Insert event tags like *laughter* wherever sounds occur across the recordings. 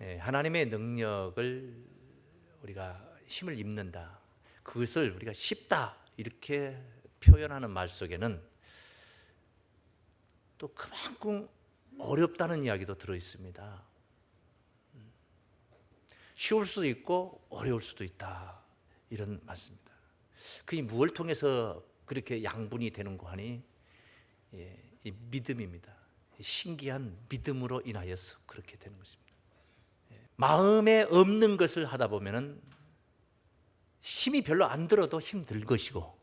예, 하나님의 능력을 우리가 힘을 입는다. 그것을 우리가 쉽다 이렇게 표현하는 말 속에는 또 그만큼 어렵다는 이야기도 들어 있습니다. 음. 쉬울 수도 있고 어려울 수도 있다 이런 말씀입니다. 그게 무엇을 통해서 그렇게 양분이 되는 거 하니 예, 이 믿음입니다. 신기한 믿음으로 인하여서 그렇게 되는 것입니다. 예, 마음에 없는 것을 하다 보면은 힘이 별로 안 들어도 힘들 것이고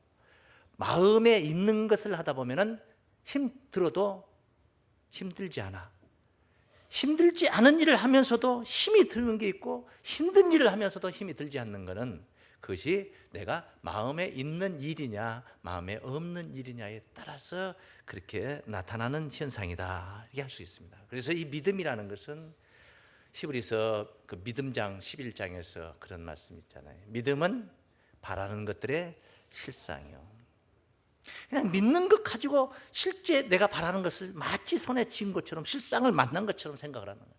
마음에 있는 것을 하다 보면은 힘 들어도 힘들지 않아. 힘들지 않은 일을 하면서도 힘이 드는 게 있고 힘든 일을 하면서도 힘이 들지 않는 것은 그것이 내가 마음에 있는 일이냐 마음에 없는 일이냐에 따라서 그렇게 나타나는 현상이다 이렇게 할 수 있습니다. 그래서 이 믿음이라는 것은 히브리서 그 믿음장 11장에서 그런 말씀 있잖아요. 믿음은 바라는 것들의 실상이요. 그냥 믿는 것 가지고 실제 내가 바라는 것을 마치 손에 쥔 것처럼 실상을 만난 것처럼 생각을 하는 거예요.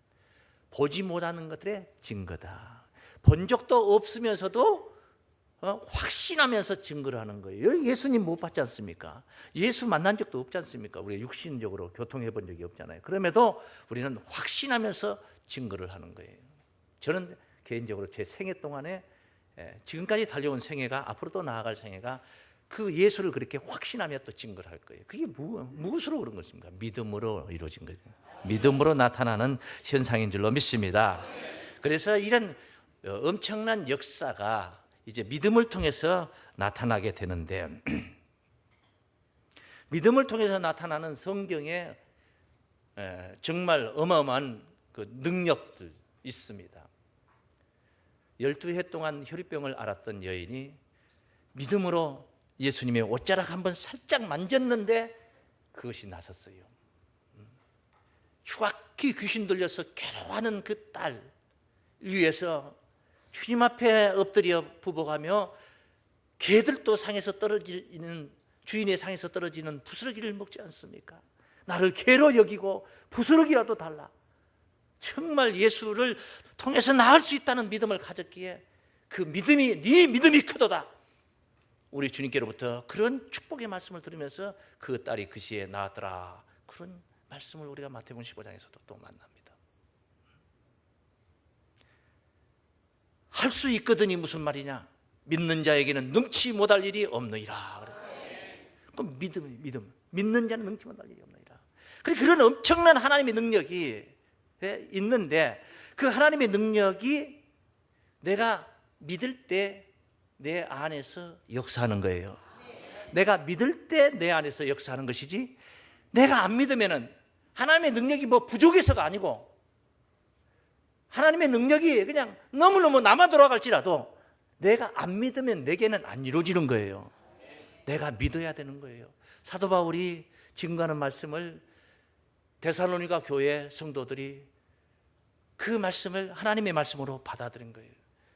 보지 못하는 것들의 증거다. 본 적도 없으면서도 어, 확신하면서 증거를 하는 거예요. 예수님 못 봤지 않습니까? 예수 만난 적도 없지 않습니까? 우리가 육신적으로 교통해 본 적이 없잖아요. 그럼에도 우리는 확신하면서 증거를 하는 거예요. 저는 개인적으로 제 생애 동안에 예, 지금까지 달려온 생애가 앞으로 또 나아갈 생애가 그 예수를 그렇게 확신하며 또 증거를 할 거예요. 그게 무, 무엇으로 그런 것입니까? 믿음으로 이루어진 거죠. 믿음으로 나타나는 현상인 줄로 믿습니다. 그래서 이런 어, 엄청난 역사가 이제 믿음을 통해서 나타나게 되는데 *clears throat* 믿음을 통해서 나타나는 성경에 에, 정말 어마어마한 그 능력들 있습니다. 12해 동안 혈유병을 앓았던 여인이 믿음으로 예수님의 옷자락 한번 살짝 만졌는데 그것이 나섰어요. 음. 흉악히 귀신 들려서 괴로워하는 그 딸 위해서 주님 앞에 엎드려 부복하며 개들도 상에서 떨어지는 주인의 상에서 떨어지는 부스러기를 먹지 않습니까? 나를 개로 여기고 부스러기라도 달라. 정말 예수를 통해서 나을 수 있다는 믿음을 가졌기에 그 믿음이 네 믿음이 크도다. 우리 주님께로부터 그런 축복의 말씀을 들으면서 그 딸이 그 시에 나왔더라. 그런 말씀을 우리가 마태복음 15장에서도 또 만납니다. 할 수 있거든이 무슨 말이냐? 믿는 자에게는 능치 못할 일이 없느니라. 그럼 믿음, 믿음. 믿는 자는 능치 못할 일이 없느니라. 그런 엄청난 하나님의 능력이 예, 있는데 그 하나님의 능력이 내가 믿을 때 내 안에서 역사하는 거예요. 내가 믿을 때 내 안에서 역사하는 것이지 내가 안 믿으면은 하나님의 능력이 뭐 부족해서가 아니고 하나님의 능력이 그냥 너무너무 남아 돌아갈지라도 내가 안 믿으면 내게는 안 이루어지는 거예요. 내가 믿어야 되는 거예요. 사도 바울이 증거하는 말씀을 데살로니가 교회 성도들이 그 말씀을 하나님의 말씀으로 받아들인 거예요.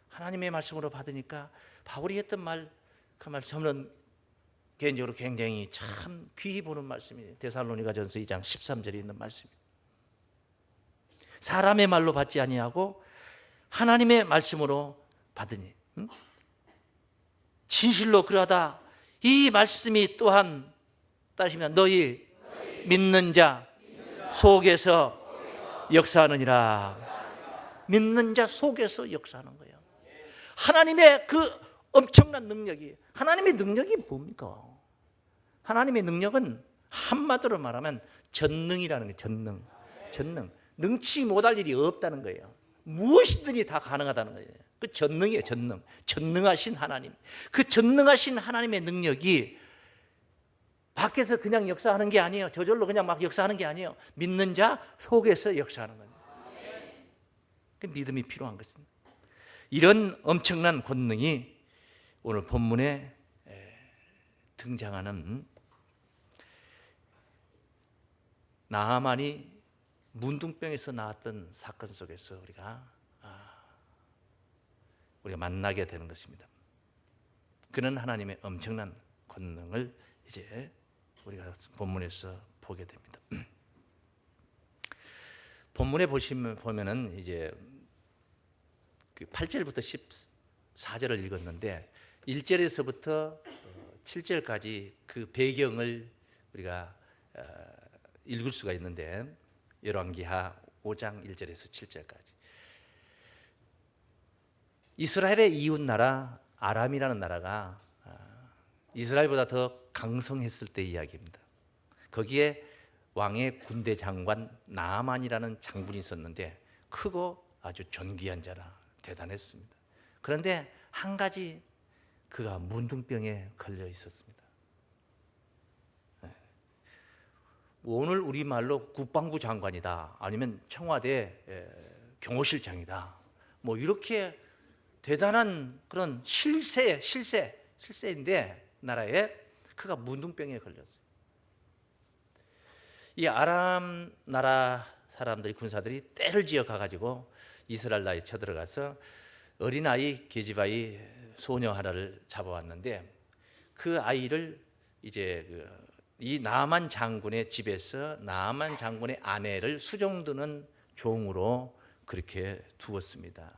하나님의 말씀으로 받으니까 바울이 했던 말, 그 말, 저는 개인적으로 굉장히 참 귀히 보는 말씀이에요. 데살로니가 전서 2장 13절에 있는 말씀이에요. 사람의 말로 받지 아니하고 하나님의 말씀으로 받으니 응? 진실로 그러하다 이 말씀이 또한 따시면 너희 믿는 자 속에서 역사하느니라 믿는 자 속에서 역사하는 거예요 하나님의 그 엄청난 능력이 하나님의 능력이 뭡니까? 하나님의 능력은 한마디로 말하면 전능이라는 거예요 전능 전능 능치 못할 일이 없다는 거예요. 무엇이든지 다 가능하다는 거예요. 그 전능이에요, 전능. 전능하신 하나님. 그 전능하신 하나님의 능력이 밖에서 그냥 역사하는 게 아니에요. 저절로 그냥 막 역사하는 게 아니에요. 믿는 자 속에서 역사하는 거예요. 그 믿음이 필요한 것입니다. 이런 엄청난 권능이 오늘 본문에 등장하는 나만이 문둥병에서 나왔던 사건 속에서 우리가 아, 우리가 만나게 되는 것입니다. 그는 하나님의 엄청난 권능을 이제 우리가 본문에서 보게 됩니다. *clears throat* 본문에 보시면 보면은 이제 그 8절부터 14절을 읽었는데 1절에서부터 7절까지 그 배경을 우리가 어, 읽을 수가 있는데 열왕기하 5장 1절에서 7절까지 이스라엘의 이웃 나라 아람이라는 나라가 아, 이스라엘보다 더 강성했을 때 이야기입니다. 거기에 왕의 군대 장관 나아만이라는 장군이 있었는데 크고 아주 존귀한 자라 대단했습니다. 그런데 한 가지 그가 문둥병에 걸려 있었습니다. 네. 오늘 우리 말로 국방부 장관이다 아니면 청와대 에, 경호실장이다 뭐 이렇게 대단한 그런 실세 실세 실세인데 나라에 그가 문둥병에 걸렸어요. 이 아람 나라 사람들이 군사들이 때를 지어 가가지고 이스라엘 나라에 쳐들어가서 어린 아이 계집아이 소녀 하나를 잡아왔는데 그 아이를 이제 그 이 나만 장군의 집에서 나만 장군의 아내를 수정드는 종으로 그렇게 두었습니다.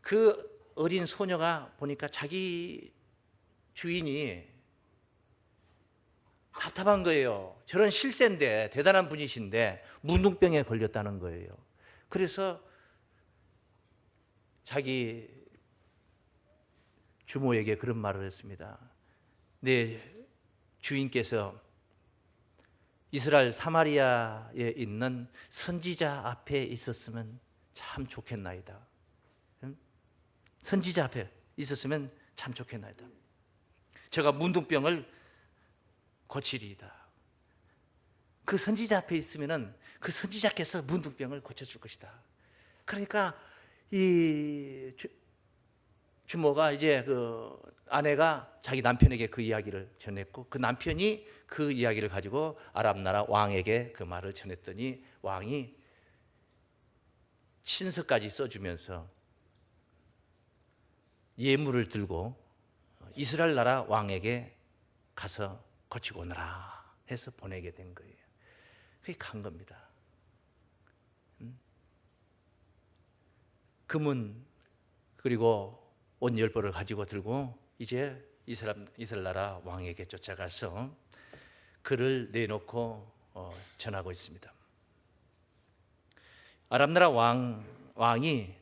그 어린 소녀가 보니까 자기 주인이 답답한 거예요. 저런 실세인데 대단한 분이신데 문둥병에 걸렸다는 거예요. 그래서 자기 주모에게 그런 말을 했습니다. 내 주인께서 이스라엘 사마리아에 있는 선지자 앞에 있었으면 참 좋겠나이다. 선지자 앞에 있었으면 참 좋겠나이다. 제가 문둥병을 고치리이다. 그 선지자 앞에 있으면은 그 선지자께서 문둥병을 고쳐줄 것이다. 그러니까 이 주, 주모가 이제 그 아내가 자기 남편에게 그 이야기를 전했고 그 남편이 그 이야기를 가지고 아랍 나라 왕에게 그 말을 전했더니 왕이 친서까지 써주면서 예물을 들고 이스라엘 나라 왕에게 가서 고치고 오너라 해서 보내게 된 거예요. 그게 간 겁니다. 음? 금은 그리고 옷 열 벌을 가지고 들고 이제 이스라엘, 이스라엘 나라 왕에게 쫓아가서 그를 내놓고 어, 전하고 있습니다. 아랍 나라 왕 왕이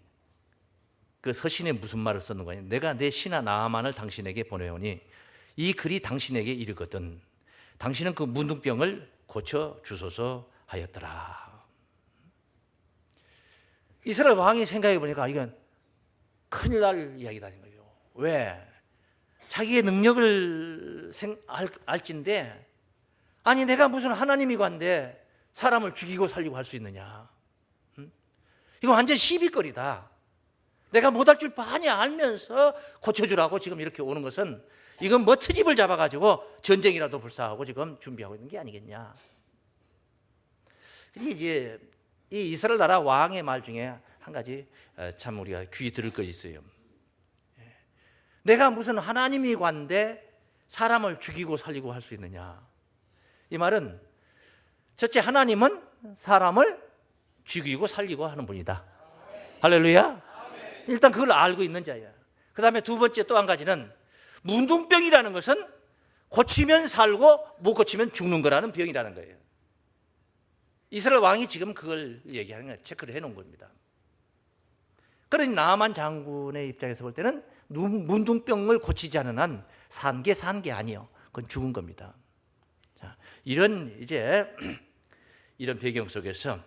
그 서신에 무슨 말을 썼는 거냐? 내가 내 신하 나아만을 당신에게 보내오니 이 글이 당신에게 이르거든. 당신은 그 문둥병을 고쳐 주소서 하였더라. 이스라엘 왕이 생각해 보니까 이건 큰일 날 이야기다 는 거예요. 왜? 자기의 능력을 생, 알, 알진데 아니 내가 무슨 하나님이 관데 사람을 죽이고 살리고 할 수 있느냐? 응? 이거 완전 시비거리다. 내가 못할 줄 뻔히 알면서 고쳐주라고 지금 이렇게 오는 것은 이건 뭐 트집을 잡아가지고 전쟁이라도 불사하고 지금 준비하고 있는 게 아니겠냐. 근데 이제 이 이스라엘 나라 왕의 말 중에 한 가지 어, 참 우리가 귀 들을 거 있어요. 예. 내가 무슨 하나님이 관데 사람을 죽이고 살리고 할 수 있느냐. 이 말은 첫째 하나님은 사람을 죽이고 살리고 하는 분이다. 할렐루야. 일단 그걸 알고 있는 자야. 그 다음에 두 번째 또 한 가지는 문둥병이라는 것은 고치면 살고 못 고치면 죽는 거라는 병이라는 거예요. 이스라엘 왕이 지금 그걸 얘기하는 거예요. 체크를 해놓은 겁니다. 그러니 나만 장군의 입장에서 볼 때는 문둥병을 고치지 않은 한 산 게 산 게 아니요. 그건 죽은 겁니다. 자, 이런 이제 *clears throat* 이런 배경 속에서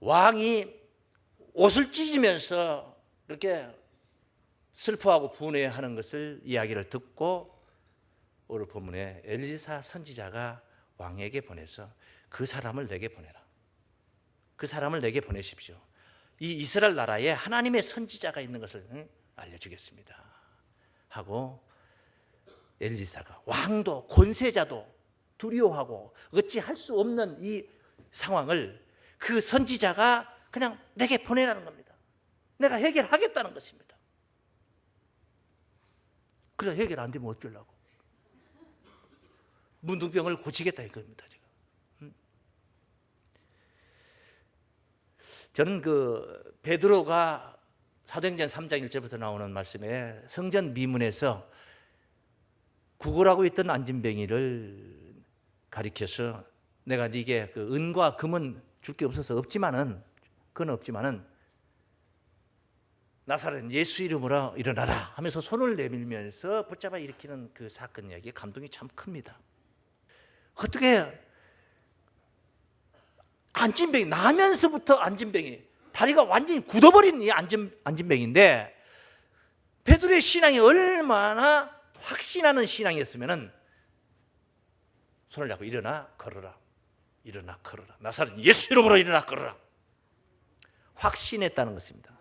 왕이 옷을 찢으면서 이렇게 슬퍼하고 분해하는 것을 이야기를 듣고 오늘 본문에 엘리사 선지자가 왕에게 보내서 그 사람을 내게 보내라. 그 사람을 내게 보내십시오. 이 이스라엘 나라에 하나님의 선지자가 있는 것을 알려주겠습니다. 하고 엘리사가 왕도 권세자도 두려워하고 어찌할 수 없는 이 상황을 그 선지자가 그냥 내게 보내라는 겁니다. 내가 해결하겠다는 것입니다. 그래 해결 안 되면 어쩌려고? 문둥병을 고치겠다 이겁니다. 제가. 음. 저는 그 베드로가 사도행전 3장 1절부터 나오는 말씀에 성전 미문에서 구걸하고 있던 안진뱅이를 가리켜서 내가 네게 그 은과 금은 줄 게 없어서 없지만은 그건 없지만은 나사렛 예수 이름으로 일어나라 하면서 손을 내밀면서 붙잡아 일으키는 그 사건 이야기 감동이 참 큽니다. 어떻게 안진뱅이 나면서부터 안진뱅이 다리가 완전히 굳어버린 이 안진, 안진뱅인데 베드로의 신앙이 얼마나 확신하는 신앙이었으면은 손을 잡고 일어나 걸어라 일어나 걸어라. 나사렛 예수 이름으로 일어나 걸어라. 확신했다는 것입니다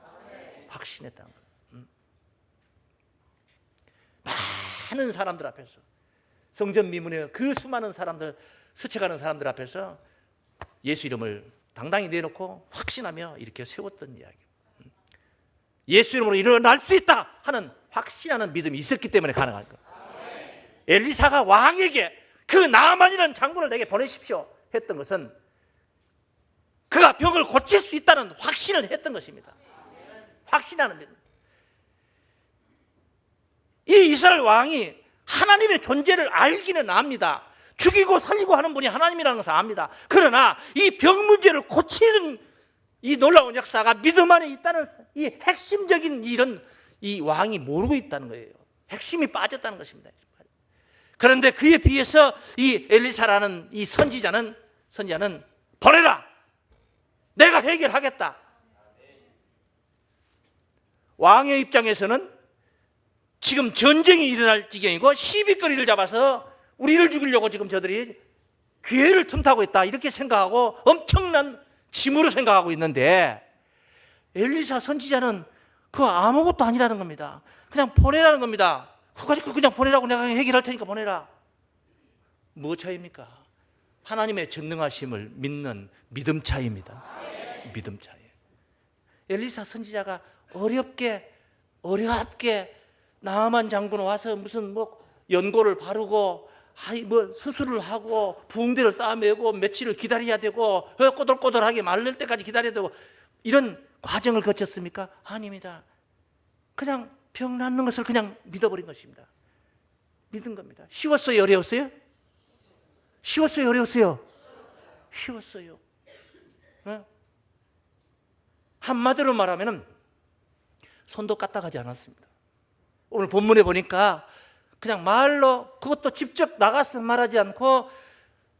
확신했다는 것 음. 많은 사람들 앞에서 성전 미문에 그 수많은 사람들 스쳐가는 사람들 앞에서 예수 이름을 당당히 내놓고 확신하며 이렇게 세웠던 이야기. 음. 예수 이름으로 일어날 수 있다 하는 확신하는 믿음이 있었기 때문에 가능한 것. 엘리사가 왕에게 그 나만이라는 장군을 내게 보내십시오 했던 것은 그가 병을 고칠 수 있다는 확신을 했던 것입니다. 확신하는 믿음. 이 이스라엘 왕이 하나님의 존재를 알기는 압니다. 죽이고 살리고 하는 분이 하나님이라는 것을 압니다. 그러나 이 병 문제를 고치는 이 놀라운 역사가 믿음 안에 있다는 이 핵심적인 일은 이 왕이 모르고 있다는 거예요. 핵심이 빠졌다는 것입니다. 그런데 그에 비해서 이 엘리사라는 이 선지자는 선지자는 보내라. 내가 해결하겠다. 왕의 입장에서는 지금 전쟁이 일어날 지경이고 시비거리를 잡아서 우리를 죽이려고 지금 저들이 기회를 틈타고 있다 이렇게 생각하고 엄청난 짐으로 생각하고 있는데 엘리사 선지자는 그 아무것도 아니라는 겁니다. 그냥 보내라는 겁니다. 그거 가지고 그냥 보내라고 내가 해결할 테니까 보내라. 뭐 차이입니까? 하나님의 전능하심을 믿는 믿음 차이입니다. 믿음 차이. 엘리사 선지자가 어렵게 어렵게 나만 장군 와서 무슨 뭐 연고를 바르고 아이 뭐 수술을 하고 붕대를 쌓아매고 며칠을 기다려야 되고 어, 꼬들꼬들하게 말릴 때까지 기다려야 되고 이런 과정을 거쳤습니까? 아닙니다. 그냥 병 낫는 것을 그냥 믿어버린 것입니다. 믿은 겁니다. 쉬웠어요? 어려웠어요? 쉬웠어요? 어려웠어요? 쉬웠어요. 어? 한마디로 말하면 손도 까딱하지 않았습니다. 오늘 본문에 보니까 그냥 말로 그것도 직접 나가서 말하지 않고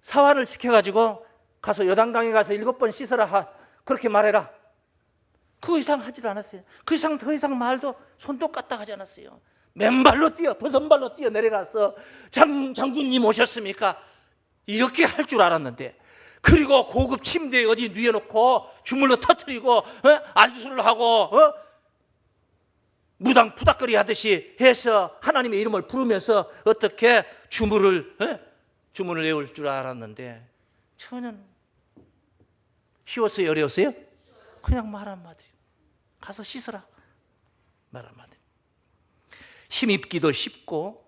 사활을 시켜가지고 가서 여당강에 가서 일곱 번 씻어라 하, 그렇게 말해라. 그 이상 하질 않았어요. 그 이상 더 이상 말도 손도 까딱하지 않았어요. 맨발로 뛰어 버선발로 뛰어 내려가서 장, 장군님 오셨습니까? 이렇게 할 줄 알았는데 그리고 고급 침대에 어디 누워놓고 주물러 터트리고 어? 안수를 하고 어? 무당 푸닥거리 하듯이 해서 하나님의 이름을 부르면서 어떻게 주문을 어? 주문을 외울 줄 알았는데 전혀 쉬웠어요? 어려웠어요? 그냥 말 한마디. 가서 씻어라. 말 한마디. 힘입기도 쉽고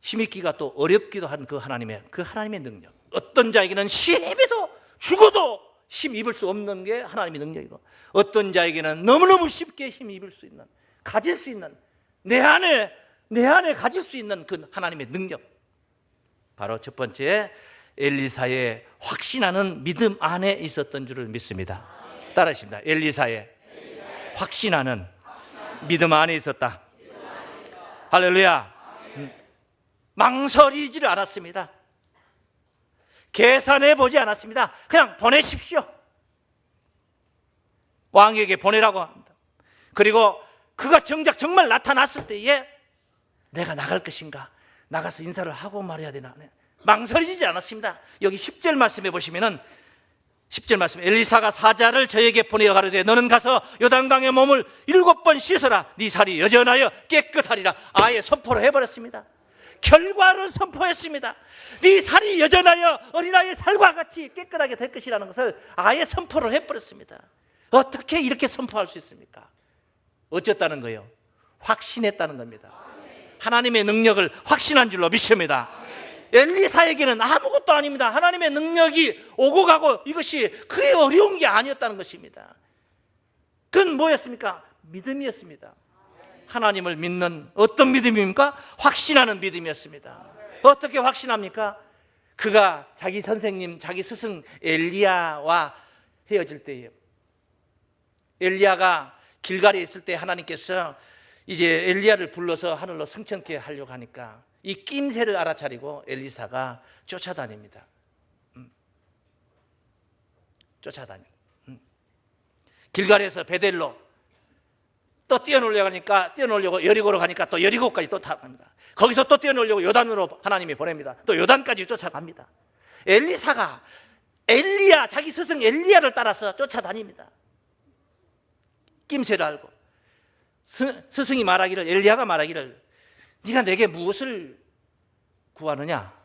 힘입기가 또 어렵기도 한 그 하나님의 그 하나님의 능력. 어떤 자에게는 힘입어도 죽어도 힘 입을 수 없는 게 하나님의 능력이고 어떤 자에게는 너무너무 쉽게 힘 입을 수 있는 가질 수 있는 내 안에 내 안에 가질 수 있는 그 하나님의 능력 바로 첫 번째 엘리사의 확신하는 믿음 안에 있었던 줄을 믿습니다. 따라 하십니다. 엘리사의 확신하는 믿음 안에 있었다. 할렐루야. 음. 망설이지를 않았습니다. 계산해 보지 않았습니다. 그냥 보내십시오. 왕에게 보내라고 합니다. 그리고 그가 정작 정말 나타났을 때에 내가 나갈 것인가? 나가서 인사를 하고 말해야 되나? 네. 망설이지 않았습니다. 여기 10절 말씀해 보시면은 10절 말씀 엘리사가 사자를 저에게 보내어 가로되 너는 가서 요단강의 몸을 일곱 번 씻어라 네 살이 여전하여 깨끗하리라 아예 선포를 해버렸습니다 결과를 선포했습니다 네 살이 여전하여 어린아이의 살과 같이 깨끗하게 될 것이라는 것을 아예 선포를 해버렸습니다 어떻게 이렇게 선포할 수 있습니까? 어쨌다는 거예요? 확신했다는 겁니다 하나님의 능력을 확신한 줄로 믿습니다 엘리사에게는 아무것도 아닙니다. 하나님의 능력이 오고 가고 이것이 그게 어려운 게 아니었다는 것입니다. 그건 뭐였습니까? 믿음이었습니다. 하나님을 믿는 어떤 믿음입니까? 확신하는 믿음이었습니다. 어떻게 확신합니까? 그가 자기 선생님, 자기 스승 엘리야와 헤어질 때예요. 엘리야가 길갈에 있을 때 하나님께서 이제 엘리야를 불러서 하늘로 승천케 하려고 하니까 이 낌새를 알아차리고 엘리사가 쫓아다닙니다. 음. 쫓아다니. 음. 길갈에서 베델로 또 뛰어놀려고 하니까 뛰어놀려고 여리고로 가니까 또 여리고까지 또 타갑니다. 거기서 또 뛰어놀려고 요단으로 하나님이 보냅니다. 또 요단까지 쫓아갑니다. 엘리사가 엘리야 자기 스승 엘리야를 따라서 쫓아다닙니다. 낌새를 알고 스, 스승이 말하기를 엘리야가 말하기를 네가 내게 무엇을 구하느냐?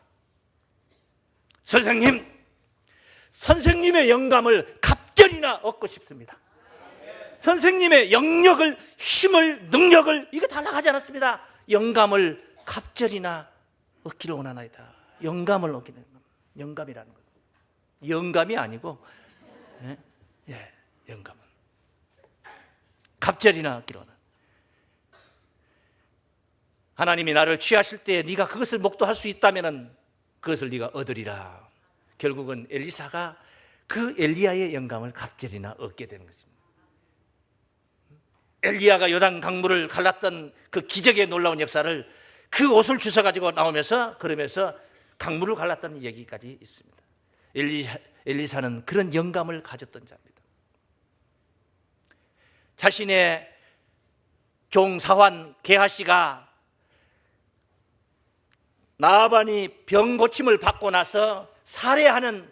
선생님, 선생님의 영감을 갑절이나 얻고 싶습니다. 선생님의 영역을, 힘을, 능력을 이거 달라가지 않았습니다. 영감을 갑절이나 얻기를 원하나이다. 영감을 얻기는 것. 영감이라는 것. 영감이 아니고 예, 예 영감은 갑절이나 원한다. 하나님이 나를 취하실 때 네가 그것을 목도할 수 있다면은 그것을 네가 얻으리라. 결국은 엘리사가 그 엘리야의 영감을 갑절이나 얻게 되는 것입니다. 엘리야가 요단 강물을 갈랐던 그 기적의 놀라운 역사를 그 옷을 주워 가지고 나오면서 그러면서 강물을 갈랐다는 얘기까지 있습니다. 엘리사, 엘리사는 그런 영감을 가졌던 자입니다. 자신의 종 사환 게하시가 나반이 병 고침을 받고 나서 살해하는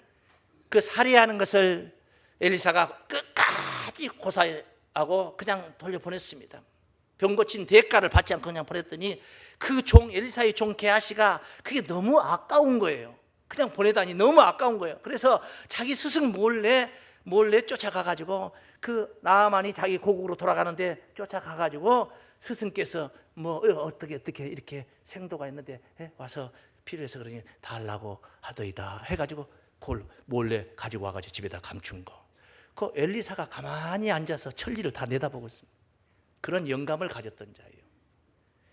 그 살해하는 것을 엘리사가 끝까지 고사하고 그냥 돌려보냈습니다. 병 고친 대가를 받지 않고 그냥 보냈더니 그 종 엘리사의 종 게하시가 그게 너무 아까운 거예요. 그냥 보내다니 너무 아까운 거예요. 그래서 자기 스승 몰래 몰래 쫓아가 가지고 그 나만이 자기 고국으로 돌아가는데 쫓아가 가지고 스승께서 뭐 어, 어떻게 어떻게 이렇게 생도가 있는데 예, 와서 필요해서 그러니 달라고 하더이다 해가지고 그걸 몰래 가지고 와가지고 집에다 감춘 거. 그 엘리사가 가만히 앉아서 천리를 다 내다보고 있습니다. 그런 영감을 가졌던 자예요.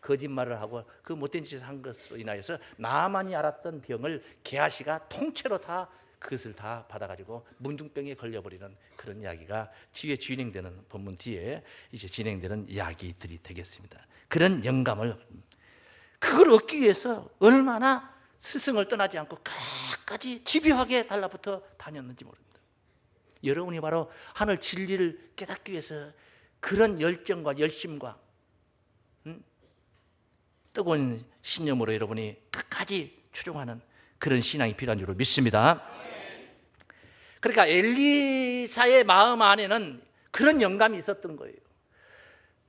거짓말을 하고 그 못된 짓을 한 것으로 인하여서 나만이 알았던 병을 게하시가 통째로 다 그것을 다 받아가지고 문둥병에 걸려버리는 그런 이야기가 뒤에 진행되는 본문 뒤에 이제 진행되는 이야기들이 되겠습니다. 그런 영감을 그걸 얻기 위해서 얼마나 스승을 떠나지 않고 끝까지 집요하게 달라붙어 다녔는지 모릅니다. 여러분이 바로 하늘 진리를 깨닫기 위해서 그런 열정과 열심과 음? 뜨거운 신념으로 여러분이 끝까지 추종하는 그런 신앙이 필요한 줄을 믿습니다. 그러니까 엘리사의 마음 안에는 그런 영감이 있었던 거예요.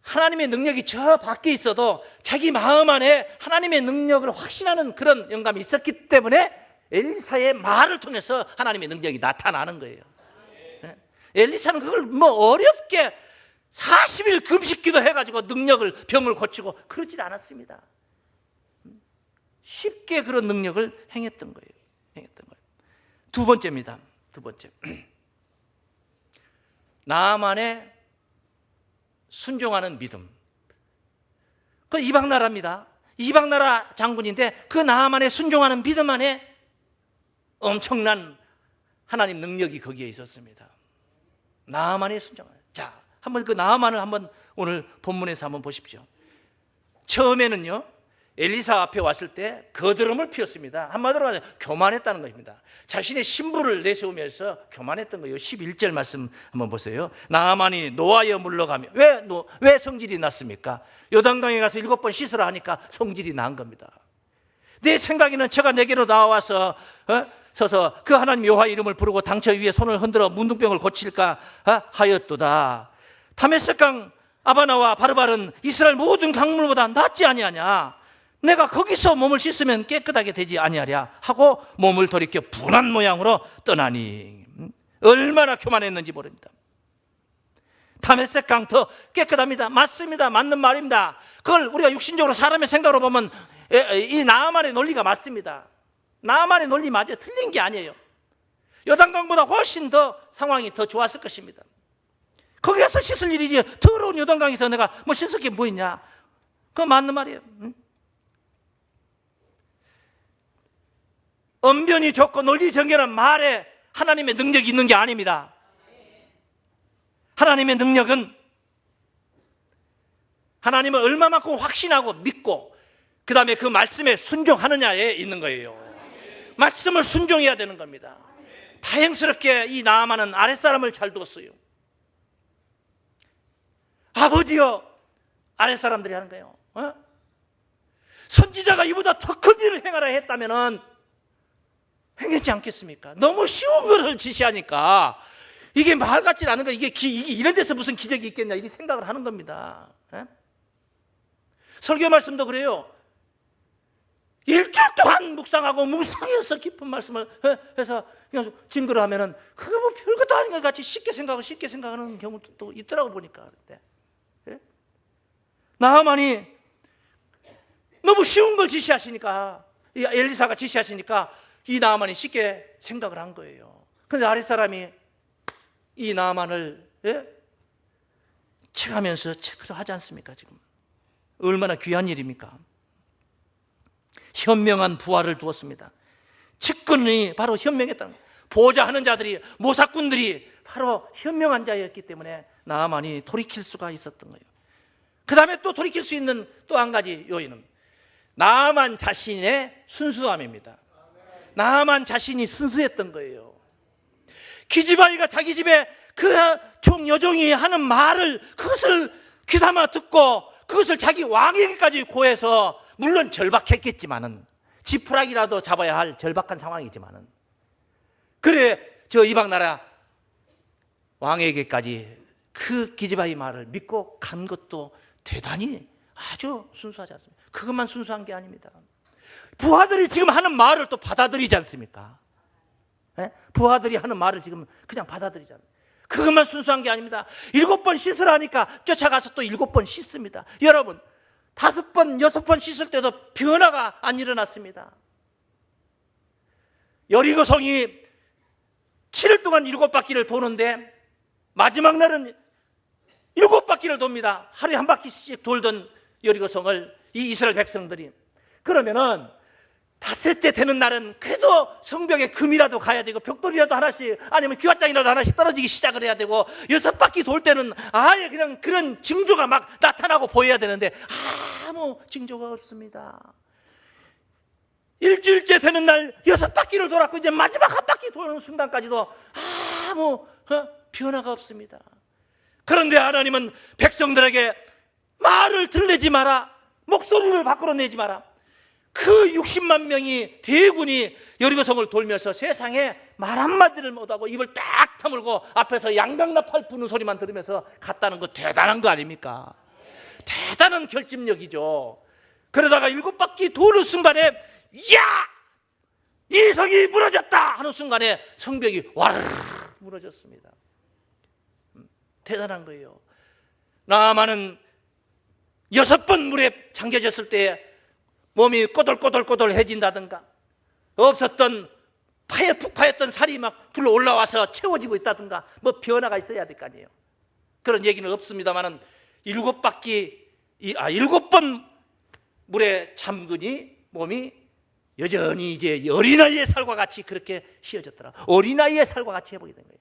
하나님의 능력이 저 밖에 있어도 자기 마음 안에 하나님의 능력을 확신하는 그런 영감이 있었기 때문에 엘리사의 말을 통해서 하나님의 능력이 나타나는 거예요. 예? 엘리사는 그걸 뭐 어렵게 40일 금식기도 해가지고 능력을 병을 고치고 그러질 않았습니다. 쉽게 그런 능력을 행했던 거예요. 행했던 거예요. 두 번째입니다. 두 번째. *clears throat* 나만의 순종하는 믿음. 그 이방 나라입니다. 이방 나라 장군인데 그 나만의 순종하는 믿음 안에 엄청난 하나님 능력이 거기에 있었습니다. 나만의 순종하는. 자, 한번 그 나만을 한번 오늘 본문에서 한번 보십시오. 처음에는요. 엘리사 앞에 왔을 때 거드름을 피웠습니다. 한마디로 말해 교만했다는 것입니다. 자신의 신부를 내세우면서 교만했던 거예요. 11절 말씀 한번 보세요. 나만이 노하여 물러가며 왜, 노, 왜 성질이 났습니까? 요단강에 가서 일곱 번 씻으라 하니까 성질이 난 겁니다. 내 생각에는 저가 내게로 나와서 어? 서서 그 하나님 여호와 이름을 부르고 당처 위에 손을 흔들어 문둥병을 고칠까 어? 하였도다. 다메섹강 아바나와 바르바른 이스라엘 모든 강물보다 낫지 아니하냐? 내가 거기서 몸을 씻으면 깨끗하게 되지 아니하랴 하고 몸을 돌이켜 분한 모양으로 떠나니 얼마나 교만했는지 모릅니다. 다메섹강 더 깨끗합니다. 맞습니다. 맞는 말입니다. 그걸 우리가 육신적으로 사람의 생각으로 보면 이 나만의 논리가 맞습니다. 나만의 논리 맞아 틀린 게 아니에요. 요단강보다 훨씬 더 상황이 더 좋았을 것입니다. 거기 가서 씻을 일이지 더러운 요단강에서 내가 뭐 씻을 게 뭐 있냐? 그거 맞는 말이에요. 응? 언변이 좋고 논리 정결한 말에 하나님의 능력이 있는 게 아닙니다. 하나님의 능력은 하나님을 얼마만큼 확신하고 믿고 그 다음에 그 말씀에 순종하느냐에 있는 거예요. 말씀을 순종해야 되는 겁니다. 다행스럽게 이 나아만은 아랫사람을 잘 뒀어요. 아버지요, 아랫사람들이 하는 거예요. 어? 선지자가 이보다 더 큰 일을 행하라 했다면은 행했지 않겠습니까? 너무 쉬운 것을 지시하니까 이게 말 같지 않은 거 이게, 기- 이런 데서 무슨 기적이 있겠냐 이렇게 생각을 하는 겁니다. 예? 설교 말씀도 그래요. 일주일 동안 묵상하고 묵상해서 깊은 말씀을 해- 해서 그냥 증거를 하면은 그게 뭐 별것도 아닌 것 같이 쉽게 생각하고 쉽게 생각하는 경우도 또 있더라고 보니까. 근데. 예? 나하만이 너무 쉬운 걸 지시하시니까 이 엘리사가 지시하시니까 이 나만이 쉽게 생각을 한 거예요. 근데 아랫사람이 이 나만을 예? 책하면서 체크를 하지 않습니까 지금? 얼마나 귀한 일입니까? 현명한 부하를 두었습니다. 측근이 바로 현명했다는 거예요. 보호자하는 자들이 모사꾼들이 바로 현명한 자였기 때문에 나만이 돌이킬 수가 있었던 거예요. 그 다음에 또 돌이킬 수 있는 또 한 가지 요인은 나만 자신의 순수함입니다. 나만 자신이 순수했던 거예요. 기지바이가 자기 집에 그종 여종이 하는 말을 그것을 귀담아 듣고 그것을 자기 왕에게까지 고해서 물론 절박했겠지만은 지푸라기라도 잡아야 할 절박한 상황이지만은 그래 저 이방 나라 왕에게까지 그 기지바이 말을 믿고 간 것도 대단히 아주 순수하지 않습니까? 그것만 순수한 게 아닙니다. 부하들이 지금 하는 말을 또 받아들이지 않습니까? 예? 부하들이 하는 말을 지금 그냥 받아들이잖아요. 그것만 순수한 게 아닙니다. 일곱 번 씻으라니까 쫓아가서 또 일곱 번 씻습니다. 여러분, 다섯 번, 여섯 번 씻을 때도 변화가 안 일어났습니다. 여리고 성이 7일 동안 일곱 바퀴를 도는데 마지막 날은 일곱 바퀴를 돕니다. 하루에 한 바퀴씩 돌던 여리고 성을 이 이스라엘 백성들이 그러면은 닷새째 되는 날은 그래도 성벽에 금이라도 가야 되고 벽돌이라도 하나씩 아니면 귀화장이라도 하나씩 떨어지기 시작을 해야 되고 여섯 바퀴 돌 때는 아예 그냥 그런 징조가 막 나타나고 보여야 되는데 아무 징조가 없습니다. 일주일째 되는 날 여섯 바퀴를 돌았고 이제 마지막 한 바퀴 도는 순간까지도 아무 어, 변화가 없습니다. 그런데 하나님은 백성들에게 말을 들리지 마라. 목소리를 밖으로 내지 마라. 그 60만 명이 대군이 여리고성을 돌면서 세상에 말 한마디를 못하고 입을 딱 다물고 앞에서 양강나팔 부는 소리만 들으면서 갔다는 거 대단한 거 아닙니까? 대단한 결집력이죠. 그러다가 일곱 바퀴 도는 순간에 야! 이 성이 무너졌다 하는 순간에 성벽이 와르르 무너졌습니다. 음, 대단한 거예요. 나만은 여섯 번 물에 잠겨졌을 때 몸이 꼬들꼬들꼬들해진다든가 없었던 파여 푹 파였던 살이 막 불러 올라와서 채워지고 있다든가 뭐 변화가 있어야 될 거 아니에요. 그런 얘기는 없습니다만은 일곱 바퀴 이- 아 일곱 번 물에 잠그니 몸이 여전히 이제 어린아이의 살과 같이 그렇게 휘어졌더라. 어린아이의 살과 같이 해보게 된 거예요.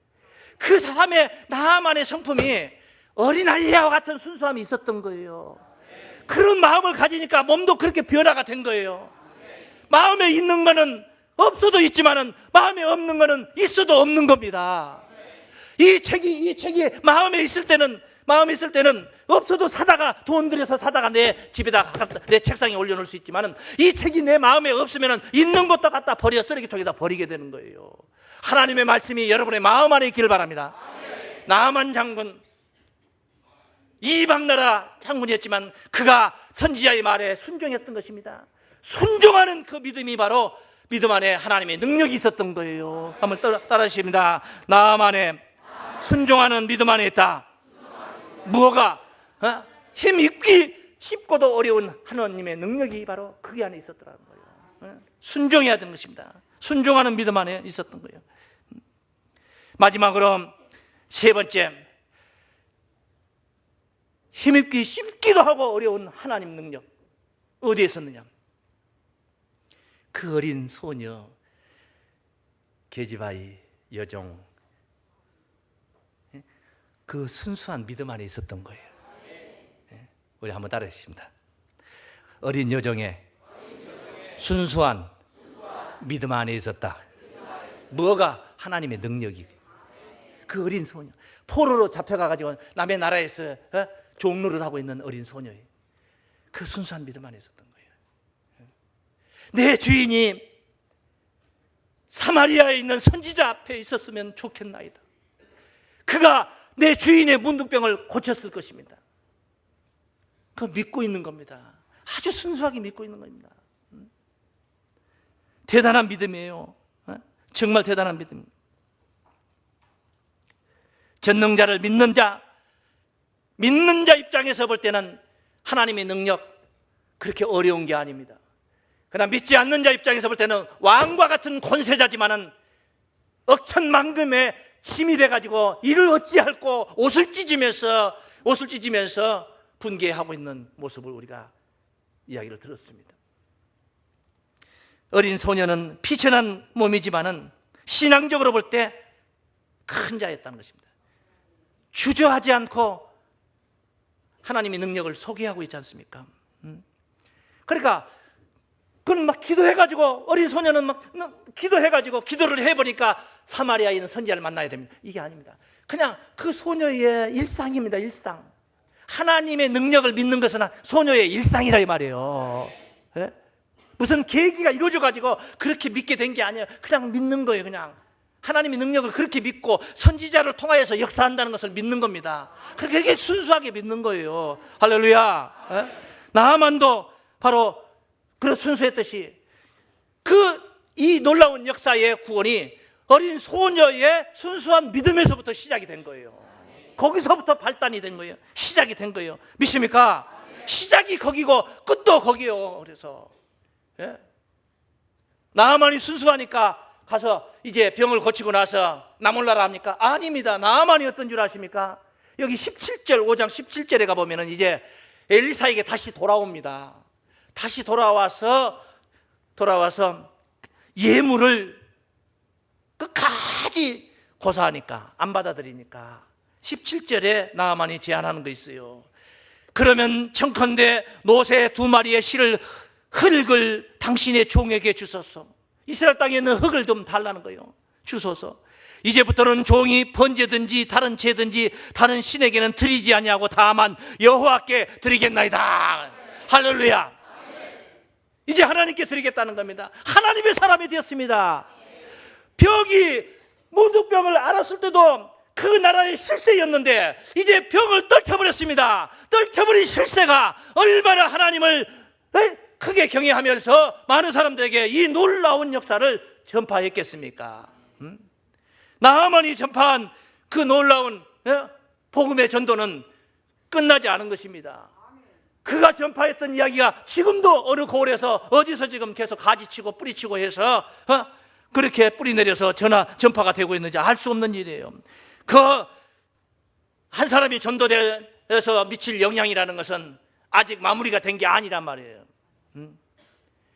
그 사람의 나만의 성품이 어린아이와 같은 순수함이 있었던 거예요. 그런 마음을 가지니까 몸도 그렇게 변화가 된 거예요. 마음에 있는 거는 없어도 있지만은 마음에 없는 거는 있어도 없는 겁니다. 이 책이 이 책이 마음에 있을 때는 마음에 있을 때는 없어도 사다가 돈 들여서 사다가 내 집에다 내 책상에 올려놓을 수 있지만은 이 책이 내 마음에 없으면은 있는 것도 갖다 버려 쓰레기통에다 버리게 되는 거예요. 하나님의 말씀이 여러분의 마음 안에 있기를 바랍니다. 나만 장군 이방 나라 장군이었지만 그가 선지자의 말에 순종했던 것입니다. 순종하는 그 믿음이 바로 믿음 안에 하나님의 능력이 있었던 거예요. 한번 따라, 따라하십니다. 나만의 순종하는 믿음 안에 있다. 뭐가 어? 힘 있기 쉽고도 어려운 하나님의 능력이 바로 그게 안에 있었더라는 거예요. 어? 순종해야 되는 것입니다. 순종하는 믿음 안에 있었던 거예요. 마지막으로 세 번째 힘입기 쉽기도 하고 어려운 하나님 능력 어디에 있었느냐? 그 어린 소녀 계지바이 여종 예? 그 순수한 믿음 안에 있었던 거예요. 예? 우리 한번 따라하십니다. 어린 여종의 순수한 믿음 안에 있었다. 뭐가 하나님의 능력이. 그 어린 소녀. 포로로 잡혀가가지고 남의 나라에서 어? 종로를 하고 있는 어린 소녀예요. 그 순수한 믿음 안에 있었던 거예요. 내 주인이 사마리아에 있는 선지자 앞에 있었으면 좋겠나이다. 그가 내 주인의 문둥병을 고쳤을 것입니다. 그 믿고 있는 겁니다. 아주 순수하게 믿고 있는 겁니다. 음. 대단한 믿음이에요. 어? 정말 대단한 믿음. 전능자를 믿는 자, 믿는 자 입장에서 볼 때는 하나님의 능력 그렇게 어려운 게 아닙니다. 그러나 믿지 않는 자 입장에서 볼 때는 왕과 같은 권세자지만은 억천만금의 짐이 돼가지고 이를 어찌할꼬 옷을 찢으면서 옷을 찢으면서 분개하고 있는 모습을 우리가 이야기를 들었습니다. 어린 소녀는 피천한 몸이지만은 신앙적으로 볼 때 큰 자였다는 것입니다. 주저하지 않고 하나님의 능력을 소개하고 있지 않습니까? 음. 그러니까 그는 막 기도해가지고 어린 소녀는 막 기도해가지고 기도를 해보니까 사마리아에 있는 선지자를 만나야 됩니다. 이게 아닙니다. 그냥 그 소녀의 일상입니다. 일상. 하나님의 능력을 믿는 것은 소녀의 일상이라 이 말이에요. 예? 무슨 계기가 이루어져 가지고 그렇게 믿게 된 게 아니에요. 그냥 믿는 거예요. 그냥 하나님의 능력을 그렇게 믿고 선지자를 통하여서 역사한다는 것을 믿는 겁니다. 그렇게 순수하게 믿는 거예요. 할렐루야. 예? 나만도 바로 그런 순수했듯이 그 이 놀라운 역사의 구원이 어린 소녀의 순수한 믿음에서부터 시작이 된 거예요. 거기서부터 발단이 된 거예요. 시작이 된 거예요. 믿습니까? 시작이 거기고 끝도 거기요. 그래서 예? 나만이 순수하니까 가서 이제 병을 고치고 나서 나 몰라라 합니까? 아닙니다. 나만이 어떤 줄 아십니까? 여기 17절 5장 17절에 가 보면은 이제 엘리사에게 다시 돌아옵니다. 다시 돌아와서 돌아와서 예물을 끝까지 고사하니까 안 받아들이니까 17절에 나만이 제안하는 거 있어요. 그러면 청컨대 노새 두 마리의 실을 흙을 당신의 종에게 주소서. 이스라엘 땅에 있는 흙을 좀 달라는 거예요. 주소서. 이제부터는 종이 번제든지 다른 채든지 다른 신에게는 드리지 아니하고 다만 여호와께 드리겠나이다. 할렐루야. 이제 하나님께 드리겠다는 겁니다. 하나님의 사람이 되었습니다. 병이 문둥병을 알았을 때도 그 나라의 실세였는데 이제 병을 떨쳐버렸습니다. 떨쳐버린 실세가 얼마나 하나님을 에? 크게 경외하면서 많은 사람들에게 이 놀라운 역사를 전파했겠습니까? 음? 나만이 전파한 그 놀라운 에? 복음의 전도는 끝나지 않은 것입니다. 그가 전파했던 이야기가 지금도 어느 고을에서 어디서 지금 계속 가지치고 뿌리치고 해서 어? 그렇게 뿌리 내려서 전화 전파가 되고 있는지 알 수 없는 일이에요. 그 한 사람이 전도돼서 미칠 영향이라는 것은 아직 마무리가 된 게 아니란 말이에요. 음?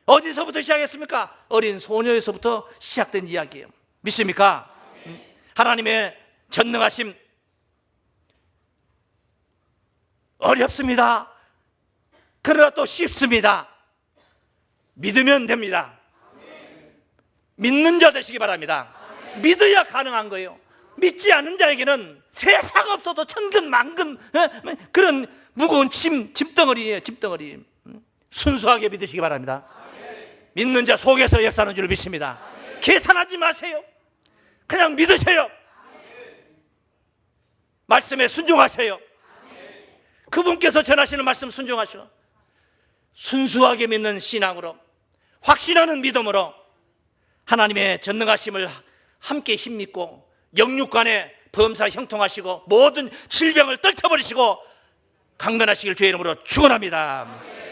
어디서부터 시작했습니까? 어린 소녀에서부터 시작된 이야기예요. 믿습니까? 음? 하나님의 전능하심 어렵습니다. 그러나 또 쉽습니다. 믿으면 됩니다. 믿는 자 되시기 바랍니다. 믿어야 가능한 거예요. 믿지 않는 자에게는 세상 없어도 천근 만근 어? 그런 무거운 짐 짐덩어리예요. 짐덩어리. 음? 순수하게 믿으시기 바랍니다. 믿는 자 속에서 역사하는 줄 믿습니다. 계산하지 마세요. 그냥 믿으세요. 말씀에 순종하세요. 그분께서 전하시는 말씀 순종하시고 순수하게 믿는 신앙으로 확신하는 믿음으로 하나님의 전능하심을 함께 힘입고 영육간에 범사 형통하시고 모든 질병을 떨쳐버리시고 강건하시길 주의 이름으로 축원합니다.